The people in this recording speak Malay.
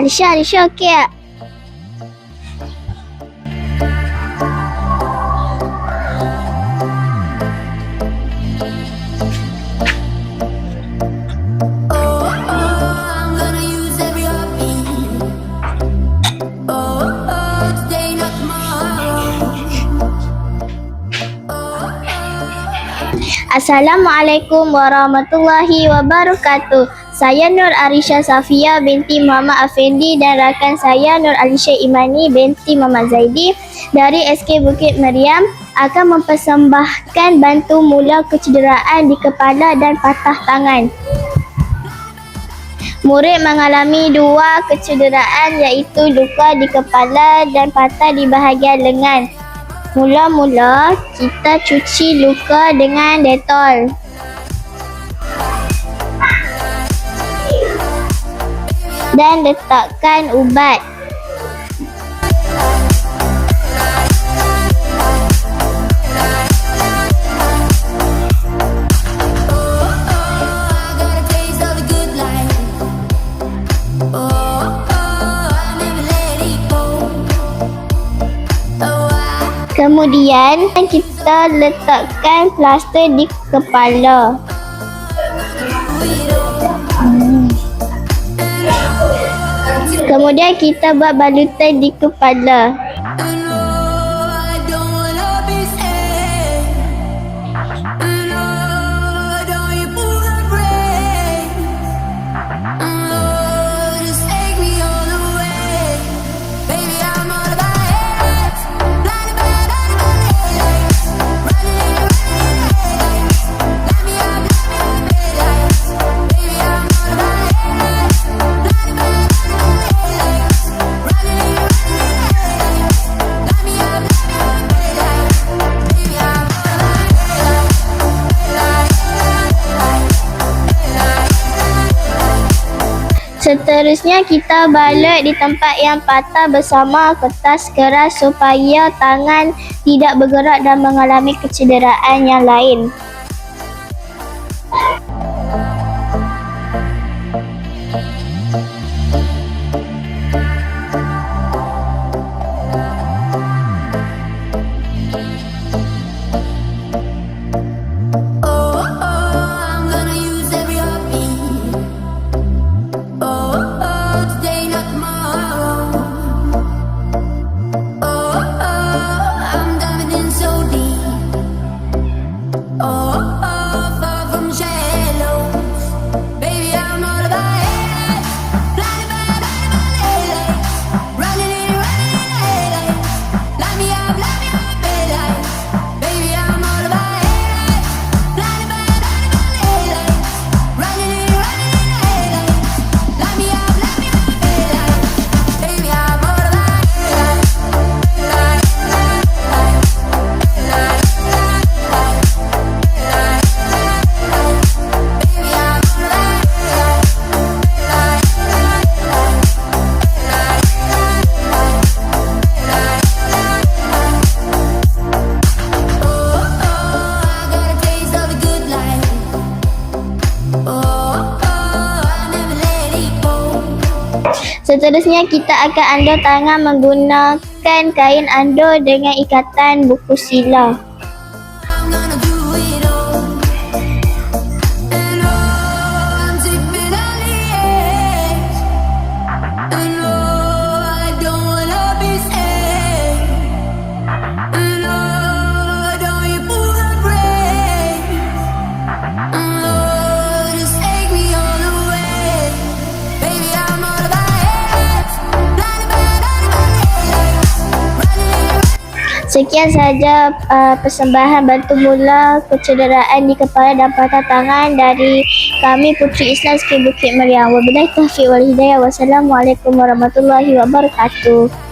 Alisha, Alisha okey tak? Assalamualaikum warahmatullahi wabarakatuh. Saya Nur Arisha Safia binti Muhammad Afendi dan rakan saya Nur Alisha Imani binti Muhammad Zaidi dari SK Bukit Meriam akan mempersembahkan bantu mula kecederaan di kepala dan patah tangan. Murid mengalami dua kecederaan iaitu luka di kepala dan patah di bahagian lengan. Mula-mula kita cuci luka dengan detol. Dan letakkan ubat. Kemudian kita letakkan plaster di kepala. Kemudian kita buat balutan di kepala. Seterusnya kita balut di tempat yang patah bersama kertas keras supaya tangan tidak bergerak dan mengalami kecederaan yang lain. Seterusnya kita akan ando tangan menggunakan kain ando dengan ikatan buku sila. Sekian sahaja uh, persembahan bantu mula kecederaan di kepala dan patah tangan dari kami Puteri Islam Sikit Bukit Meriam. Wabillahi taufiq wal hidayah. Wassalamualaikum warahmatullahi wabarakatuh.